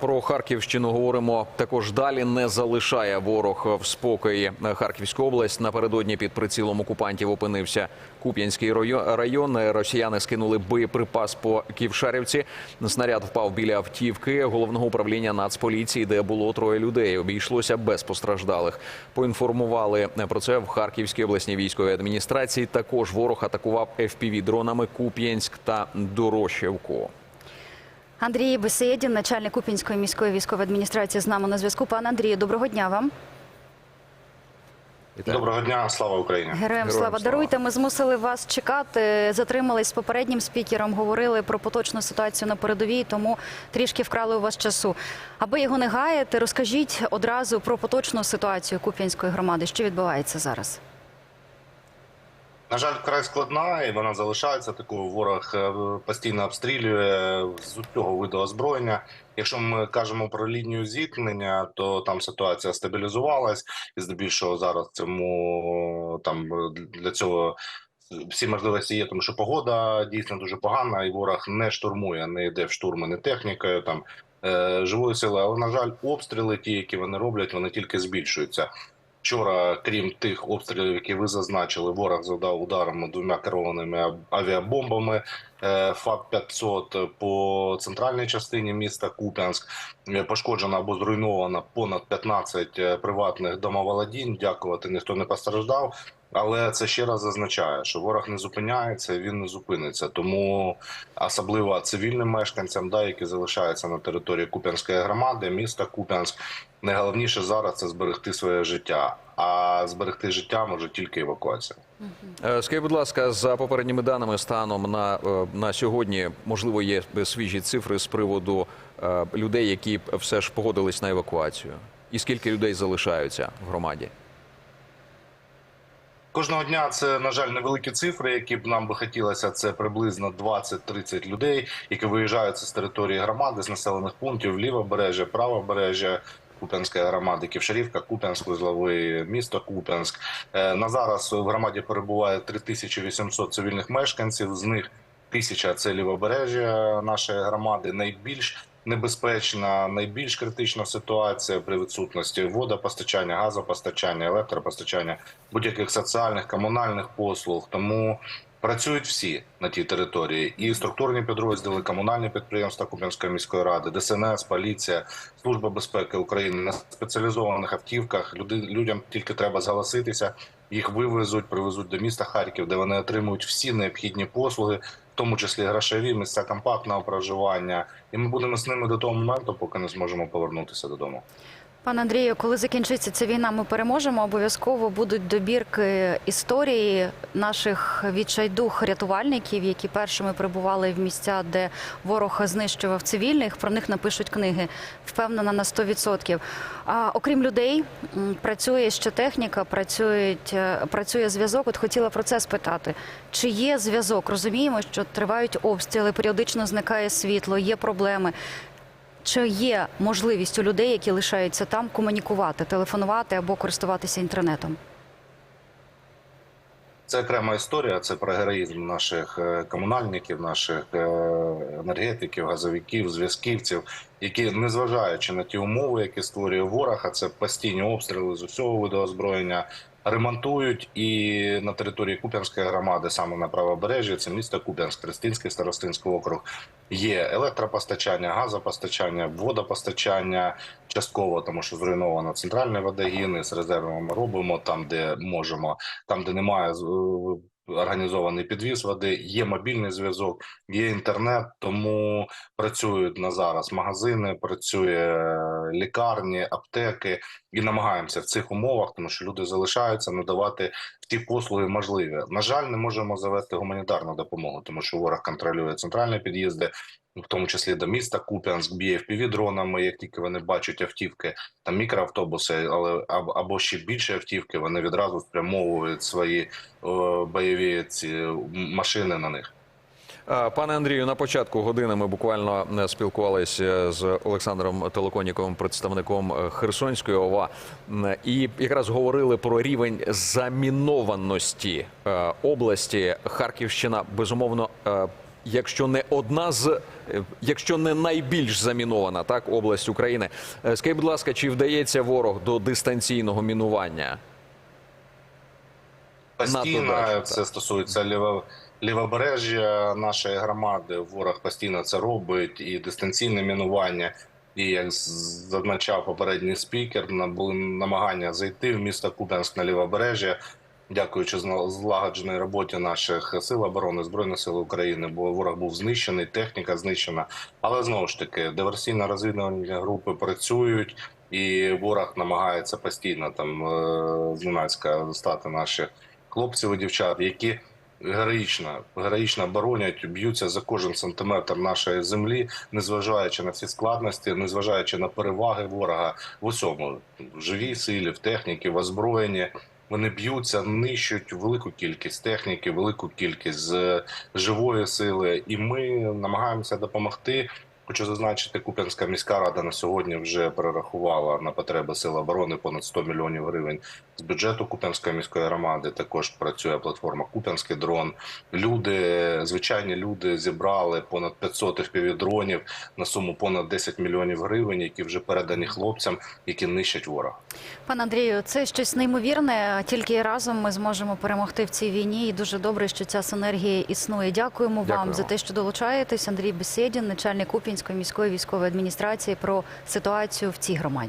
Про Харківщину говоримо також далі. Не залишає ворог в спокої Харківську область. Напередодні під прицілом окупантів опинився Куп'янський район-. Росіяни скинули боєприпас по Ківшарівці. Снаряд впав біля автівки головного управління Нацполіції, де було троє людей. Обійшлося без постраждалих. Поінформували про це в Харківській обласній військовій адміністрації. Також ворог атакував fpv дронами Куп'янськ та Дорощевку. Андрій Бесєдін, начальник Купінської міської військової адміністрації, з нами на зв'язку. Пане Андрію, доброго дня вам. Доброго дня, слава Україні. Героям Героям слава слава. даруйте. Ми змусили вас чекати. Затримались з попереднім спікером. Говорили про поточну ситуацію на передовій, тому трішки вкрали у вас часу. Аби його не гаяти, розкажіть одразу про поточну ситуацію Куп'янської громади. Що відбувається зараз? На жаль, вкрай складна, і вона залишається такою. Ворог е, постійно обстрілює з усього виду озброєння. Якщо ми кажемо про лінію зіткнення, то там ситуація стабілізувалась, і здебільшого зараз цьому там для цього. Всі можливості є, тому що погода дійсно дуже погана, і ворог не штурмує, не йде в штурми, не технікою там е, живої сили. Але на жаль, обстріли, ті, які вони роблять, вони тільки збільшуються. Вчора, крім тих обстрілів, які ви зазначили, ворог завдав ударами двома керованими авіабомбами е, ФАП-500 по центральній частині міста Куп'янськ. Е, Пошкоджено або зруйновано понад 15 е, приватних домоволодінь. Дякувати, ніхто не постраждав. Але це ще раз зазначає, що ворог не зупиняється, він не зупиниться. Тому особливо цивільним мешканцям, да, які залишаються на території Куп'янської громади, міста Куп'янськ, найголовніше зараз це зберегти своє життя. А зберегти життя може тільки евакуація. Е, Скажіть, будь ласка, за попередніми даними станом на, е, на сьогодні, можливо, є свіжі цифри з приводу е, людей, які все ж погодились на евакуацію. І скільки людей залишаються в громаді? Кожного дня це на жаль невеликі цифри, які б нам би хотілося. Це приблизно 20-30 людей, які виїжджають з території громади з населених пунктів лівобережжя, правобережжя. Куп'янська громада, Ківшарівка, Куп'янськ, вузловий місто Куп'янськ. Е, На зараз в громаді перебуває 3800 цивільних мешканців. З них тисяча це лівобережжя нашої громади. Найбільш небезпечна, найбільш критична ситуація при відсутності водопостачання, газопостачання, електропостачання, будь-яких соціальних комунальних послуг. Тому працюють всі на тій території, і структурні підрозділи, комунальні підприємства Куп'янської міської ради, ДСНС, поліція, служба безпеки України на спеціалізованих автівках. Люди людям тільки треба зголоситися. Їх вивезуть, привезуть до міста Харків, де вони отримують всі необхідні послуги, в тому числі грошові, місця компактного проживання. І ми будемо з ними до того моменту, поки не зможемо повернутися додому. Пане Андрію, коли закінчиться ця війна, ми переможемо. Обов'язково будуть добірки історії наших відчайдух рятувальників, які першими прибували в місця, де ворог знищував цивільних. Про них напишуть книги. Впевнена на 100%. А окрім людей, працює ще техніка, працюють, е, працює зв'язок. От хотіла про це спитати. Чи є зв'язок? Розуміємо, що тривають обстріли, періодично зникає світло, є проблеми. Чи є можливість у людей, які лишаються там, комунікувати, телефонувати або користуватися інтернетом? Це окрема історія. Це про героїзм наших е, комунальників, наших е, енергетиків, газовиків, зв'язківців, які, незважаючи на ті умови, які створює ворог, а це постійні обстріли з усього виду озброєння, ремонтують і на території Куп'янської громади, саме на правобережжі, це місто Куп'янськ, Трестинський, старостинський округ. Є електропостачання, газопостачання, водопостачання частково, тому що зруйновано центральні водогіни з резервами робимо там, де можемо, там, де немає е, організований підвіз води, є мобільний зв'язок, є інтернет, тому працюють на зараз магазини, працює е, лікарні, аптеки, і намагаємося в цих умовах, тому що люди залишаються надавати ті послуги можливі. На жаль, не можемо завести гуманітарну допомогу, тому що ворог контролює центральні під'їзди, в тому числі до міста Куп'янськ, б'є fpv дронами. Як тільки вони бачать автівки, там мікроавтобуси, але або, ще більше автівки, вони відразу спрямовують свої о, бойові ці машини на них. Е, Пане Андрію, на початку години ми буквально е, спілкувалися з Олександром Телоконіковим, представником е, Херсонської ОВА, і якраз говорили про рівень замінованості е, області. Харківщина безумовно. Якщо не одна з, е, якщо не найбільш замінована так область України. Е, Скажіть, будь ласка, чи вдається ворог до дистанційного мінування? Постійно це стосується ліво, лівобережжя нашої громади. Ворог постійно це робить і дистанційне мінування. І як зазначав попередній спікер, на- були намагання зайти в місто Куп'янськ на лівобережжя. Дякуючи злагодженій роботі наших сил оборони збройних сил України, бо ворог був знищений, техніка знищена. Але знову ж таки, диверсійно-розвідувальні групи працюють, і ворог намагається постійно там е, зненацька стати наших хлопців і дівчат, які героїчно, героїчно боронять, б'ються за кожен сантиметр нашої землі, незважаючи на всі складності, незважаючи на переваги ворога в усьому в живій силі, в техніці, в озброєнні. Вони б'ються, нищують велику кількість техніки, велику кількість живої сили, і ми намагаємося допомогти. Хочу зазначити, Куп'янська міська рада на сьогодні вже перерахувала на потреби сил оборони понад 100 мільйонів гривень з бюджету Куп'янської міської громади. Також працює платформа Куп'янський дрон. Люди, звичайні люди, зібрали понад 500 FPV-дронів на суму понад 10 мільйонів гривень, які вже передані хлопцям, які нищать ворога. Пане Андрію, це щось неймовірне. Тільки разом ми зможемо перемогти в цій війні. І дуже добре, що ця синергія існує. Дякуємо вам за те, що долучаєтесь. Андрій Бесєдін, начальник Куп'янської міської військової адміністрації, про ситуацію в цій громаді.